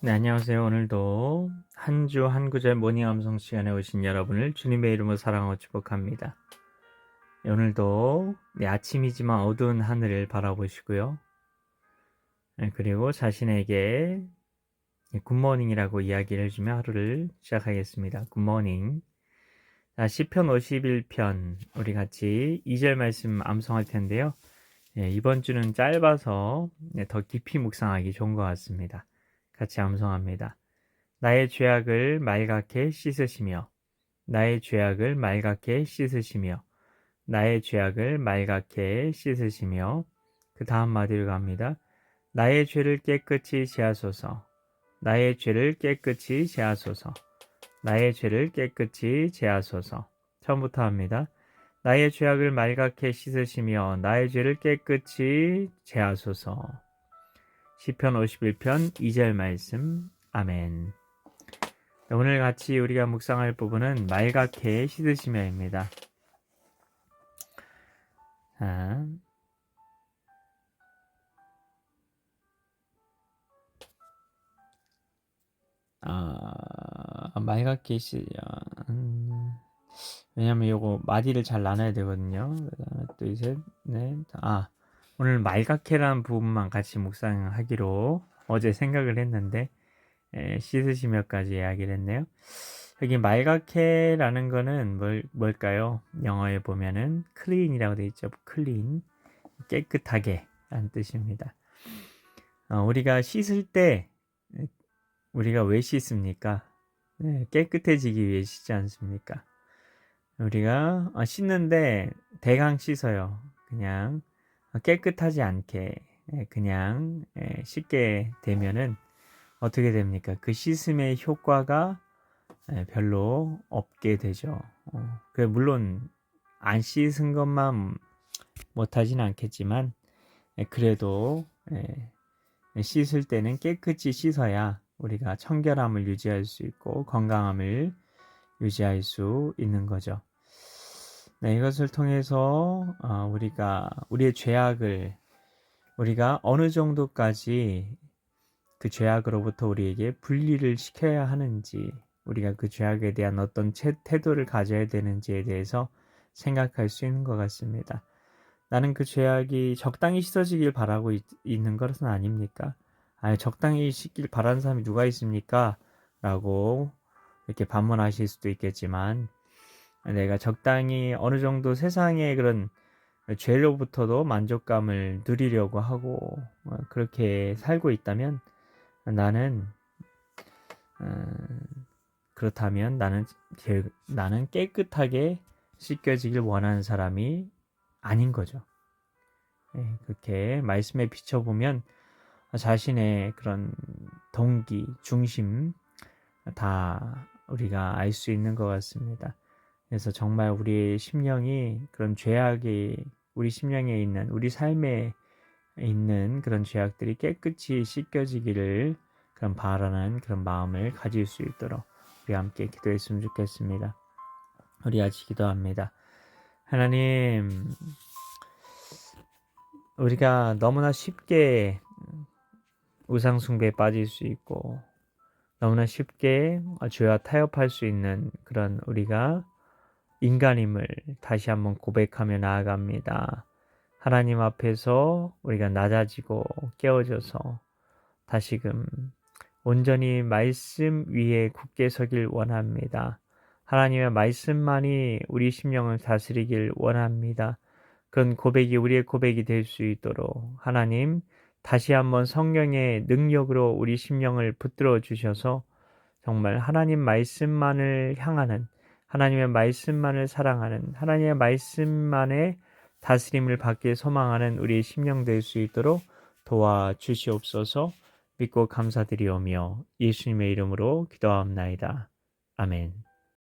네, 안녕하세요. 오늘도 한 주 한 구절 모닝 암송 시간에 오신 여러분을 주님의 이름으로 사랑하고 축복합니다. 네, 오늘도 네, 아침이지만 어두운 하늘을 바라보시고요. 네, 그리고 자신에게 네, 굿모닝이라고 이야기를 해주며 하루를 시작하겠습니다. 굿모닝. 자, 시편 51편 우리 같이 2절 말씀 암송할 텐데요. 네, 이번 주는 짧아서 네, 더 깊이 묵상하기 좋은 것 같습니다. 같이 암송합니다. 나의 죄악을 말갛게 씻으시며 나의 죄악을 말갛게 씻으시며 나의 죄악을 말갛게 씻으시며 그 다음 마디로 갑니다. 나의 죄를 깨끗이 제하소서 나의 죄를 깨끗이 제하소서 나의 죄를 깨끗이 제하소서 처음부터 합니다. 나의 죄악을 말갛게 씻으시며 나의 죄를 깨끗이 제하소서 시편 51편 2절 말씀. 아멘. 오늘 같이 우리가 묵상할 부분은 말갛게 씻으시며입니다. 자, 아, 말갛게 씻, 음, 왜냐면 요거 마디를 잘 나눠야 되거든요. 하나, 둘, 셋, 넷, 아, 오늘 말갛게라는 부분만 같이 묵상하기로 어제 생각을 했는데 에, 씻으시며까지 이야기를 했네요. 여기 말갛게라는 거는 뭘, 뭘까요? 영어에 보면은 clean이라고 되어 있죠. clean 깨끗하게 라는 뜻입니다. 어, 우리가 씻을 때 우리가 왜 씻습니까? 네, 깨끗해지기 위해 씻지 않습니까? 우리가 어, 씻는데 대강 씻어요. 그냥 깨끗하지 않게 예, 그냥 예, 씻게 되면은 어떻게 됩니까? 그 씻음의 효과가 예, 별로 없게 되죠. 어, 그 물론 안 씻은 것만 못하진 않겠지만 그래도 씻을 때는 깨끗이 씻어야 우리가 청결함을 유지할 수 있고 건강함을 유지할 수 있는 거죠. 네, 이것을 통해서 어, 우리가 우리의 죄악을 우리가 어느 정도까지 그 죄악으로부터 우리에게 분리를 시켜야 하는지 우리가 그 죄악에 대한 어떤 태도를 가져야 되는지에 대해서 생각할 수 있는 것 같습니다. 나는 그 죄악이 적당히 씻어지길 바라고 있, 는 것은 아닙니까? 아니, 적당히 씻길 바라는 사람이 누가 있습니까? 라고 이렇게 반문하실 수도 있겠지만 내가 적당히 어느 정도 세상의 그런 죄로부터도 만족감을 누리려고 하고 어, 그렇게 살고 있다면 나는 어, 그렇다면 나는 나는 깨끗하게 씻겨지길 원하는 사람이 아닌 거죠. 예, 그렇게 말씀에 비춰보면 자신의 그런 동기, 중심 다 우리가 알 수 있는 것 같습니다. 그래서 정말 우리 심령이 그런 죄악이 우리 심령에 있는 우리 삶에 있는 그런 죄악들이 깨끗이 씻겨지기를 그런 바라는 그런 마음을 가질 수 있도록 우리 함께 기도했으면 좋겠습니다. 우리 아직 기도합니다. 하나님, 우리가 너무나 쉽게 우상숭배에 빠질 수 있고, 너무나 쉽게 죄와 타협할 수 있는 그런 우리가 인간임을 다시 한번 고백하며 나아갑니다. 하나님 앞에서 우리가 낮아지고 깨어져서 다시금 온전히 말씀 위에 굳게 서길 원합니다. 하나님의 말씀만이 우리 심령을 다스리길 원합니다. 그런 고백이 우리의 고백이 될 수 있도록 하나님 다시 한번 성령의 능력으로 우리 심령을 붙들어 주셔서 정말 하나님 말씀만을 향하는 하나님의 말씀만을 사랑하는 하나님의 말씀만의 다스림을 받기에 소망하는 우리의 심령 될 수 있도록 도와주시옵소서 믿고 감사드리오며 예수님의 이름으로 기도하옵나이다. 아멘.